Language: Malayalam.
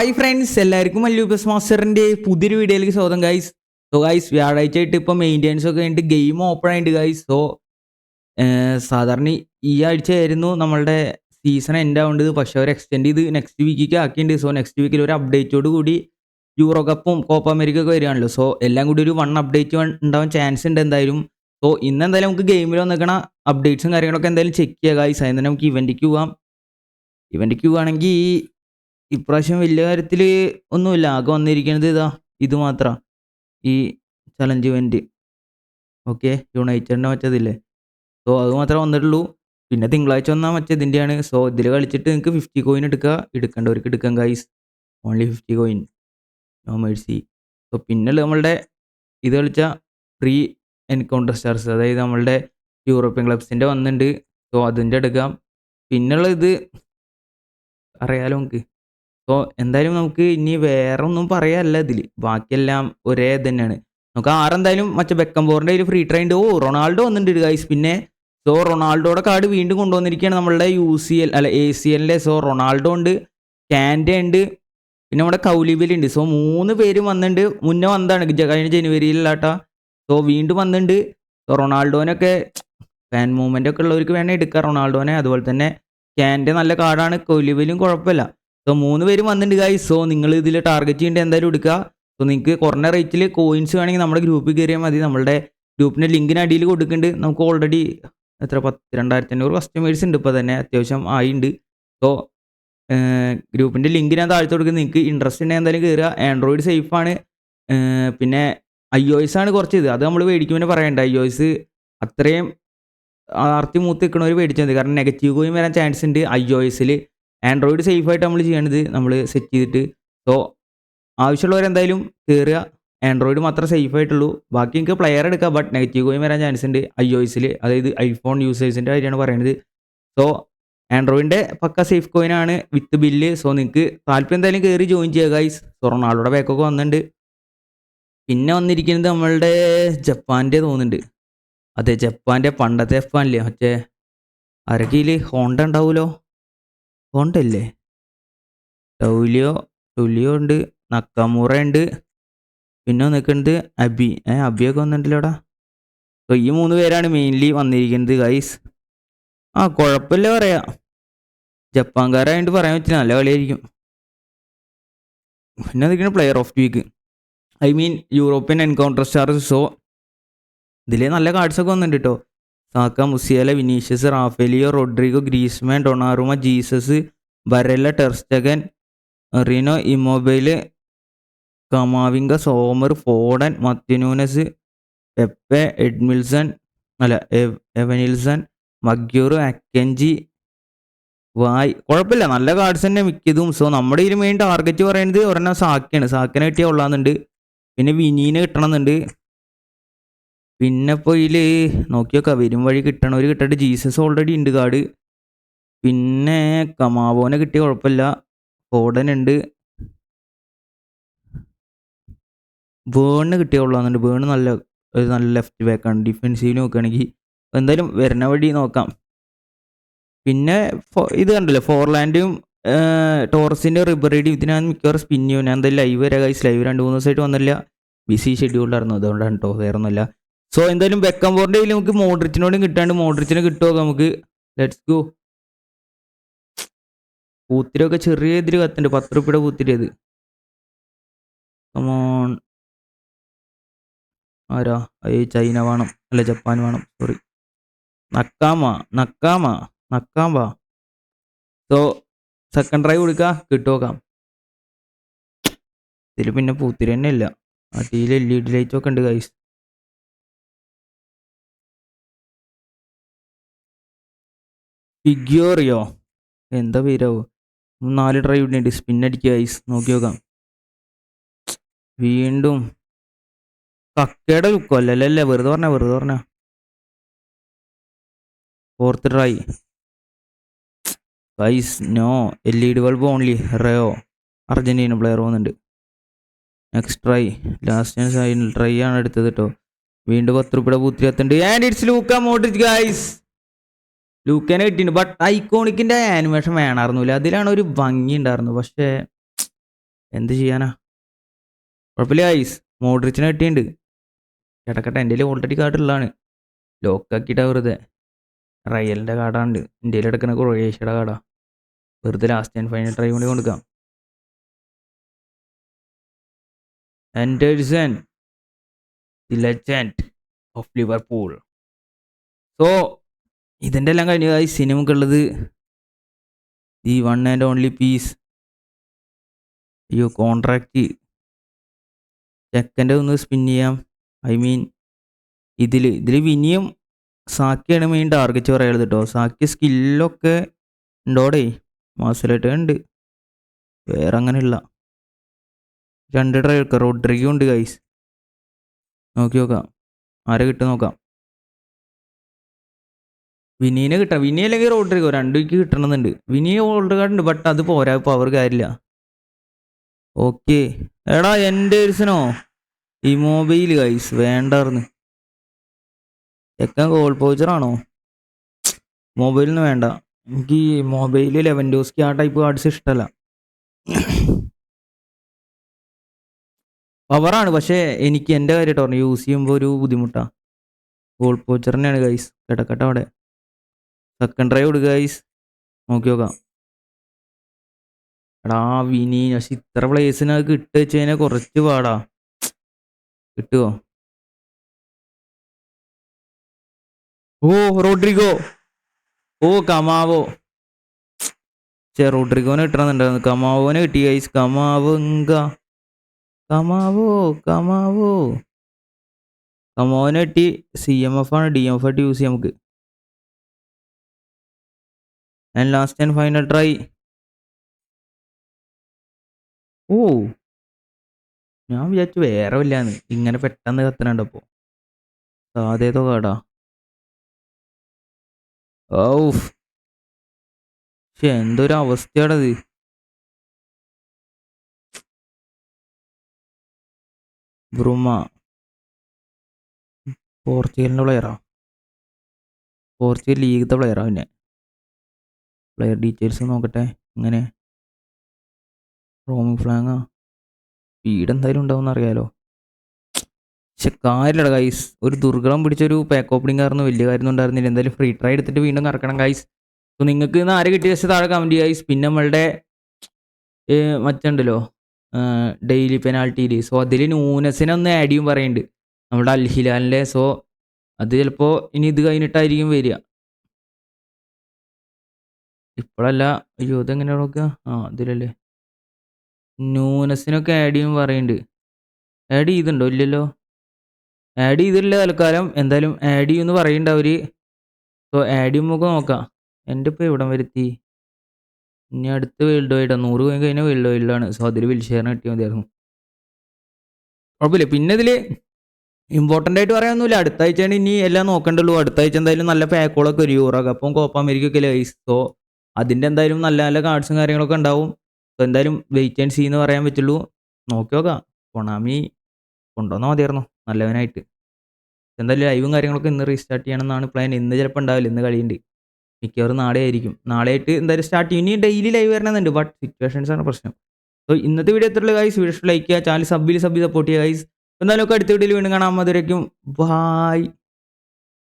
ഹായ് ഫ്രണ്ട്സ് എല്ലാവർക്കും മല്ലൂപ്പസ് മാസ്റ്ററിന്റെ പുതിയൊരു വീഡിയോയിലേക്ക് സ്വാഗതം ഗൈസ് സോ ഗൈസ് വ്യാഴാഴ്ച ആയിട്ട് ഇപ്പോൾ മെയിന്റെനൻസ് ഒക്കെ കഴിഞ്ഞിട്ട് ഗെയിം ഓപ്പൺ ആയിട്ട് ഗൈസ് സോ സാധാരണ ഈ ആഴ്ച ആയിരുന്നു നമ്മളുടെ സീസൺ എൻഡ് ആവേണ്ടത് പക്ഷെ അവർ എക്സ്റ്റെൻഡ് ചെയ്ത് നെക്സ്റ്റ് വീക്കിലേക്ക് ആക്കിയിട്ടുണ്ട്. സോ നെക്സ്റ്റ് വീക്കിൽ ഒരു അപ്ഡേറ്റോട് കൂടി യൂറോ കപ്പും കോപ്പ അമേരിക്ക ഒക്കെ വരികയാണല്ലോ. സോ എല്ലാം കൂടി ഒരു വൺ അപ്ഡേറ്റ് ഉണ്ടാവാൻ ചാൻസ് ഉണ്ട് എന്തായാലും. സോ ഇന്ന് എന്തായാലും നമുക്ക് ഗെയിമിൽ വന്നിരിക്കണ അപ്ഡേറ്റ്സും കാര്യങ്ങളൊക്കെ എന്തായാലും ചെക്ക് ചെയ്യുക ഗൈസ് അതിന് നമുക്ക് ഇവന്റിക്ക് പോവാം. ഇവന്റിക്ക് പോവുകയാണെങ്കിൽ ഇപ്രാവശ്യം വലിയ കാര്യത്തിൽ ഒന്നുമില്ല. ആകെ വന്നിരിക്കുന്നത് ഇതാ ഇത് മാത്രം. ഈ ചലഞ്ച് ഇവന്റ് ഓക്കെ യുണൈറ്റഡിന്റെ മറ്റേതില്ലേ? സോ അത് മാത്രമേ വന്നിട്ടുള്ളൂ. പിന്നെ തിങ്കളാഴ്ച വന്നാൽ മറ്റേതിന്റെയാണ് സോ ഇതിൽ കളിച്ചിട്ട് നിങ്ങൾക്ക് ഫിഫ്റ്റി കോയിൻ എടുക്കുക എടുക്കേണ്ടവർക്ക് എടുക്കാം guys only fifty coin no mercy so പിന്നെ നമ്മളുടെ ഇത് കളിച്ച ഫ്രീ എൻകൗണ്ടർ സ്റ്റാർസ് അതായത് നമ്മളുടെ യൂറോപ്യൻ ക്ലബ്സിന്റെ വന്നിട്ടുണ്ട് സോ അതിന്റെ എടുക്കാം. പിന്നുള്ള ഇത് അറിയാലോ നമുക്ക് സോ എന്തായാലും നമുക്ക് ഇനി വേറെ ഒന്നും പറയാനല്ല ഇതിൽ ബാക്കിയെല്ലാം ഒരേ തന്നെയാണ് നമുക്ക് ആരെന്തായാലും മറ്റേ ബെക്കംബോറിന്റെ ഒരു ഫ്രീ ട്രെയിൻ ഓ റൊണാൾഡോ വന്നിട്ടുണ്ട് ഗൈസ് പിന്നെ സോ റൊണാൾഡോയുടെ കാർഡ് വീണ്ടും കൊണ്ടുവന്നിരിക്കുകയാണ് നമ്മളുടെ യു സി എൽ അല്ല എ സി എല്ലിന്റെ സോ റൊണാൾഡോ ഉണ്ട് കാൻഡ ഉണ്ട് പിന്നെ നമ്മുടെ കൗലിബിൽ ഉണ്ട്. സോ മൂന്ന് പേരും വന്നിട്ടുണ്ട്. മുന്നേ വന്നതാണ് കഴിഞ്ഞ ജനുവരിയിലാട്ടാ. സോ വീണ്ടും വന്നിട്ടുണ്ട്. സോ റൊണാൾഡോനൊക്കെ ഫാൻ മൂവ്മെന്റ് ഒക്കെ ഉള്ളവർക്ക് വേണേൽ എടുക്കാം. റൊണാൾഡോനെ അതുപോലെ തന്നെ കാന്റെ നല്ല കാർഡാണ് കൊലിബിലും കുഴപ്പമില്ല. സോ മൂന്ന് പേരും വന്നിട്ടുണ്ട് ഗൈസ് സോ നിങ്ങൾ ഇതിൽ ടാർഗറ്റ് ചെയ്യേണ്ടത് എന്തായാലും എടുക്കുക സോ നിങ്ങൾക്ക് കുറഞ്ഞ റേറ്റിൽ കോയിൻസ് വേണമെങ്കിൽ നമ്മുടെ ഗ്രൂപ്പിൽ കയറിയാൽ മതി. നമ്മുടെ ഗ്രൂപ്പിന്റെ ലിങ്കിന് അടിയിൽ കൊടുക്കുന്നുണ്ട് നമുക്ക് ഓൾറെഡി എത്ര? പത്ത് രണ്ടായിരത്തി അഞ്ഞൂറ് കസ്റ്റമേഴ്സ് ഉണ്ട് ഇപ്പോൾ തന്നെ. അത്യാവശ്യം ആയിട്ടുണ്ട് സോ ഗ്രൂപ്പിന്റെ ലിങ്ക് ഞാൻ താഴ്ത്തു കൊടുക്കുന്നത് നിങ്ങൾക്ക് ഇൻട്രസ്റ്റ് ഉണ്ടെങ്കിൽ എന്തായാലും കയറുക ആൻഡ്രോയിഡ് സേഫാണ് പിന്നെ ഐ ഒ എസ് ആണ് കുറച്ച് ഇത് അത് നമ്മൾ മേടിക്കുമ്പോൾ പറയണ്ട. ഐ ഒ എസ് അത്രയും ആർത്തി മൂത്ത് നിൽക്കണവർ മേടിച്ചാൽ മതി. കാരണം നെഗറ്റീവ് കോയിൻ വരാൻ ചാൻസ് ഉണ്ട് ഐ ഒ എസിൽ ആൻഡ്രോയിഡ് സേഫായിട്ട് നമ്മൾ ചെയ്യണത് നമ്മൾ സെറ്റ് ചെയ്തിട്ട്. സോ ആവശ്യമുള്ളവരെന്തായാലും കയറുക ആൻഡ്രോയിഡ് മാത്രമേ സേഫ് ആയിട്ടുള്ളൂ. ബാക്കി നിങ്ങൾക്ക് പ്ലെയർ എടുക്കാം ബട്ട് നെഗറ്റീവ് കോയിൻ വരാൻ ചാൻസ് ഉണ്ട്. ഐ ഒ എസിൽ അതായത് ഐഫോൺ യൂസേഴ്സിന്റെ കാര്യമാണ് പറയുന്നത് സോ ആൻഡ്രോയിഡിന്റെ പക്ക സേഫ് കോയിൻ ആണ് വിത്ത് ബില്ല് സോ നിങ്ങൾക്ക് താല്പര്യം എന്തായാലും കയറി ജോയിൻ ചെയ്യുക ഗൈസ് സോ റൊണാൾഡോയുടെ ബാക്കൊക്കെ വന്നിട്ടുണ്ട്. പിന്നെ വന്നിരിക്കുന്നത് നമ്മളുടെ ജപ്പാന്റെ തോന്നുന്നുണ്ട്. അതെ ജപ്പാന്റെ പണ്ടത്തെ ജപ്പാനില്ലേ മറ്റേ അരക്കിയിൽ ഹോണ്ട ഉണ്ടാവുമല്ലോ. ഹോണ്ട ഇല്ലേ ടൗലിയോ ടുലിയോ ഉണ്ട് നക്കാമൂറ ഉണ്ട്. പിന്നെ നിൽക്കുന്നത് അബി. ഏ അബിയൊക്കെ വന്നിട്ടില്ലോടാ? സോ ഈ മൂന്ന് പേരാണ് മെയിൻലി വന്നിരിക്കുന്നത് ഗൈസ് ആ കുഴപ്പമില്ല പറയാം. ജപ്പാൻകാരായിട്ട് പറയാൻ പറ്റില്ല നല്ല കളിയായിരിക്കും. പിന്നെ നിൽക്കുന്നത് player of the week I mean European encounter star so ഇതിലേ നല്ല കാർഡ്സൊക്കെ വന്നിട്ടുണ്ട് കേട്ടോ Saka Musiala Vinicius Rafael Leao Rodrygo Griezmann Donnarumma Jesus Barella ter Stegen Rino Immobile Camavinga Sommer Foden Matheus Nunes Pepe Edmilson അല്ല എവ്- എവനിൽസൺ മഗ്യൂർ അക്കൻജി വായ്. കുഴപ്പമില്ല നല്ല കാർഡ്സ് തന്നെ മിക്കതും. സോ നമ്മുടെ ഇതിൽ മെയിൻ ടാർഗറ്റ് പറയുന്നത് ഒരെണ്ണം സാക്കിയാണ്. സാക്കിനെ കിട്ടിയ കൊള്ളാന്നുണ്ട് പിന്നെ വിനീനെ കിട്ടണമെന്നുണ്ട്. പിന്നെ ഇപ്പോൾ ഇതിൽ നോക്കിയൊക്കെ വരും വഴി കിട്ടണവർ കിട്ടട്ടെ ജീസസ് ഓൾറെഡി ഉണ്ട് കാർഡ് പിന്നെ കമാവോനെ കിട്ടിയ കുഴപ്പമില്ല. ഫോഡൻ ഉണ്ട്. ബേണിന് കിട്ടിയ കൊള്ളാന്നുണ്ട്. വേണ് നല്ല ഒരു നല്ല ലെഫ്റ്റ് ബാക്കാണ് ഡിഫെൻസീവ് നോക്കുകയാണെങ്കിൽ. എന്തായാലും വരുന്ന വഴി നോക്കാം. പിന്നെ ഇത് കണ്ടല്ലോ? ഫോർലാൻഡും ടോറസിന്റെ റിബറിഡിയും ഇതിനാണ് മിക്കവാറും സ്പിൻ ചെയ്യും. ഞാൻ എന്തായാലും ലൈവ് വരാം ഗൈസ് ലൈവ് രണ്ട് മൂന്ന് ദിവസമായിട്ട് വന്നില്ല. ബിസി ഷെഡ്യൂൾ ഷെഡ്യൂൾഡായിരുന്നു അതുകൊണ്ടാണ് കേട്ടോ വേറെ ഒന്നുമില്ല സോ എന്തായാലും ബെക്കംബോറിന്റെ കയ്യിൽ നമുക്ക് മോഡ്രിച്ചിനോടും കിട്ടാണ്ട് മോഡ്രിച്ചിനെ കിട്ടുമോ നമുക്ക്? ലെറ്റ്സ് ഗോ പൂത്തിരൊക്കെ ചെറിയ ഇതിൽ കത്തുണ്ട്. പത്ത് റുപ്യയുടെ പൂത്തിരി അത്. കമോൺ ആരാ? ഈ ചൈന വേണം. അല്ല ജപ്പാൻ വേണം. സോറി നക്കാമ നക്കാമ നക്കാമ്പ സോ സെക്കൻഡ് ഡ്രൈവ് കൊടുക്കുക കിട്ടുമോക്കാം ഇതിൽ പിന്നെ പൂത്തിരി തന്നെ ഇല്ല. ആ ടീയിൽ എൽ ഇ ഡി ലൈറ്റ് ഒക്കെ ഉണ്ട് ഗൈസ് ഫിഗ്യോറിയോ? എന്താ പേരാവോ? നാല് ഡ്രൈവ് ഇടേണ്ടി സ്പിൻ അടിക്കുക ഐസ് നോക്കി നോക്കാം. വീണ്ടും. കക്കയുടെ ലുക്കോ അല്ലല്ലേ അല്ലേ വെറുതെ പറഞ്ഞ വെറുതെ പറഞ്ഞ. Fourth dry ice no L E D bulb only Rayo Argentina player പോകുന്നുണ്ട് നെക്സ്റ്റ് ട്രൈ ലാസ്റ്റ് ഞാൻ ട്രൈ ആണ് എടുത്തത് കേട്ടോ വീണ്ടും പത്ത് പൂത്തിരി എത്തുന്നുണ്ട് and it's Luka Modric guys ലൂക്കേനെ കിട്ടിയിട്ടുണ്ട്. ബട്ട് ഐക്കോണിക്കിന്റെ ആനിമേഷൻ വേണമായിരുന്നില്ല അതിലാണ് ഒരു ഭംഗി ഉണ്ടായിരുന്നു പക്ഷേ എന്ത് ചെയ്യാനാ? കുഴപ്പമില്ല ഐസ് മോഡ്രിച്ചിനെ കിട്ടിയിട്ടുണ്ട്. കിടക്കട്ടെ എന്റെ ഓൾറെഡി കാർഡ് ഉള്ളതാണ്. ലോക്കാക്കിയിട്ടാ വെറുതെ. റയലിന്റെ കാർഡാണ് ഇന്ത്യയിൽ എടുക്കുന്ന ക്രൊയേഷ്യയുടെ കാർഡാ വെറുതെ ലാസ്റ്റ് ആൻഡ് ഫൈനൽ ട്രൈ കൂടി കൊടുക്കാം. Anderson the legend of Liverpool so ഇതിന്റെ എല്ലാം കഴിഞ്ഞ ഈ സിനിമക്കുള്ളത് the one and only piece അയ്യോ കോൺട്രാക്റ്റ് ചെക്കന്റെ ഒന്ന് സ്പിൻ ചെയ്യാം. ഐ മീൻ ഇതിൽ ഇതിൽ വിനിയും സാക്കിയാണ് മെയിൻ ടാർഗറ്റ് പറയുന്നത് കേട്ടോ സാക്കി സ്കില്ലൊക്കെ ഉണ്ടോടെ മാസലായിട്ട് ഉണ്ട് വേറെ അങ്ങനെയുള്ള. രണ്ട് ഡ്രൈവർക്ക് റോഡ്രിഗോ ഉണ്ട് ഗൈസ് നോക്കി നോക്കാം. ആരെ കിട്ടും നോക്കാം. വിനീനെ കിട്ടണം വിനി അല്ലെങ്കിൽ റോഡ്രിഗോ രണ്ടുക്ക് കിട്ടണമെന്നുണ്ട്. വിനി ഓൾഡ് കാർഡ് ഉണ്ട് ബട്ട് അത് പോരാ. പവർ കാര്യമില്ല. ഓക്കെ എടാ എന്റെ ഒരുസനോ ഈ മൊബൈൽ ഗൈസ് വേണ്ടാർന്ന്. ചെക്കൻ ഗോൾ പോച്ചറാണോ മൊബൈലിൽ നിന്ന് വേണ്ട. എനിക്ക് ഈ മൊബൈൽ ലെവൻ ഡോസ്ക്ക് ആ ടൈപ്പ് കാർഡ്സ് ഇഷ്ടമല്ല പവറാണ് പക്ഷേ എനിക്ക് എന്റെ കാര്യമായിട്ട് പറഞ്ഞു. യൂസ് ചെയ്യുമ്പോൾ ഒരു ബുദ്ധിമുട്ടാണ് ഗോൾ പോച്ചറിനെയാണ് ഗൈസ് കിടക്കട്ടെ അവിടെ. സെക്കൻഡ് ഡ്രൈവ് കൊടുക്കുക ഗൈസ് നോക്കി നോക്കാം. എടാ വിനി പക്ഷെ ഇത്ര പ്ലേസിന് അത് കിട്ടുക വെച്ച് കഴിഞ്ഞാൽ കുറച്ച് പാടാ. കിട്ടുമോ ഓ റോഡ്രിഗോ. ഓ കമാവോ. ചേ റോഡ്രിഗോനെ കിട്ടണമെന്നുണ്ടായിരുന്നു. കമാവോനെ കിട്ടി ഗൈസ് കമാവോ എങ്ക കമാവോ കമാവോ. കമാവോനെ കിട്ടി. സി എം എഫ് ആണ്. ഡി എം എഫ് ആയിട്ട് യൂസ് ചെയ്യാം നമുക്ക്. And last and final try oh. ഞാൻ വിചാരിച്ചു വേറെ വല്ലാന്ന് ഇങ്ങനെ പെട്ടെന്ന് കത്തണുണ്ടപ്പോ സാധ്യത കാടാ ഔഫ്. പക്ഷെ എന്തൊരു അവസ്ഥയാണത്. ബ്രുമ പോർച്ചുഗലിന്റെ പ്ലെയറാ പോർച്ചുഗൽ ലീഗത്തെ പ്ലെയറാ പിന്നെ പ്ലെയർ ഡീറ്റെയിൽസ് നോക്കട്ടെ. ഇങ്ങനെ. റോമിങ് ഫ്ലാങ്ങാ. സ്പീഡ് എന്തായാലും ഉണ്ടാവും അറിയാലോ. പക്ഷെ കാര്യമില്ല ഗൈസ് ഒരു ദുർഗളം പിടിച്ചൊരു പാക്ക് ഓപ്പണിംഗ് ആയിരുന്നു. വലിയ കാര്യമൊന്നും ഉണ്ടായിരുന്നില്ല. എന്തായാലും ഫ്രീ ട്രൈ എടുത്തിട്ട് വീണ്ടും കറക്കണം ഗൈസ് അപ്പോൾ നിങ്ങൾക്ക് ഇന്ന് ആരെ കിട്ടിയ വെച്ചാൽ താഴെ കമന്റ് ഗൈസ് പിന്നെ നമ്മളുടെ മറ്റുണ്ടല്ലോ. ഡെയിലി പെനാൾട്ടിയിൽ സോ അതിൽ ന്യൂനസിനെ ഒന്ന് ആഡ് ചെയ്യും പറയുന്നുണ്ട് നമ്മുടെ അൽഹിലാലിന്റെ സോ അത് ചിലപ്പോൾ ഇനി ഇത് കഴിഞ്ഞിട്ടായിരിക്കും വരിക. ഇപ്പോഴല്ല അയ്യോ ഇതെങ്ങനെയാ നോക്കുക ആ ഇതിലല്ലേ ന്യൂനസിനൊക്കെ ആഡ് ചെയ്യും പറയുന്നുണ്ട് ആഡ് ചെയ്തിട്ടുണ്ടോ ഇല്ലല്ലോ. ആഡ് ചെയ്തിട്ടില്ല തൽക്കാലം. എന്തായാലും ആഡ് ചെയ്യുമെന്ന് പറയുന്നുണ്ട് അവർ സോ ആഡ് ചെയ്യുമ്പോൾ നോക്കാം. എന്റെ ഇപ്പോൾ ഇവിടം വരുത്തി? ഇനി അടുത്ത വേൾഡ് വൈഡാ നൂറ് പോയി കഴിഞ്ഞാൽ വേൾഡ് വൈഡിലാണ് സോ അതിൽ വിൽഷെയറിന് കിട്ടിയാൽ മതിയായിരുന്നു. കുഴപ്പമില്ല. പിന്നെ ഇതിൽ ഇമ്പോർട്ടന്റ് ആയിട്ട് പറയാനൊന്നുമില്ല. അടുത്ത ആഴ്ചയാണ് ഇനി എല്ലാം നോക്കണ്ടുള്ളൂ അടുത്ത ആഴ്ച എന്തായാലും നല്ല പാക്കുകളൊക്കെ ഒരു യൂറോ കപ്പും കോപ്പ അമേരിക്കൊക്കെ ലൈസ് സോ അതിന്റെ എന്തായാലും നല്ല നല്ല കാർഡ്സും കാര്യങ്ങളൊക്കെ ഉണ്ടാവും. അപ്പോൾ എന്തായാലും വെയിറ്റ് ആൻഡ് സീ എന്ന് പറയാൻ പറ്റുള്ളൂ. നോക്കി നോക്കാം. കൊണാമി കൊണ്ടുവന്നാൽ മതിയായിരുന്നു. നല്ലവനായിട്ട്. എന്തായാലും ലൈവും കാര്യങ്ങളൊക്കെ ഇന്ന് റീസ്റ്റാർട്ട് ചെയ്യണമെന്നാണ് പ്ലാൻ ഇന്ന് ചിലപ്പോൾ ഉണ്ടാവില്ല. ഇന്ന് കളിയുണ്ട്. മിക്കവാറും നാളെ ആയിരിക്കും. നാളെ ആയിട്ട് എന്തായാലും സ്റ്റാർട്ട് ചെയ്യും. ഇനി ഡെയിലി ലൈവ് വരണമെന്നുണ്ട്. ബട്ട് സിറ്റുവേഷൻസ് ആണ് പ്രശ്നം. സോ ഇന്നത്തെ വീഡിയോ എത്ര ഗൈസ് വീഡിയോ ലൈക്ക് ചെയ്യുക. ചാനൽ സബ്ബിൽ സബ്ബി സപ്പോർട്ട് ചെയ്യുക ഗൈസ് എന്തായാലും ഒക്കെ അടുത്ത വീഡിയോയിൽ വീണ്ടും കാണാൻ മതിയായിരിക്കും ബായ്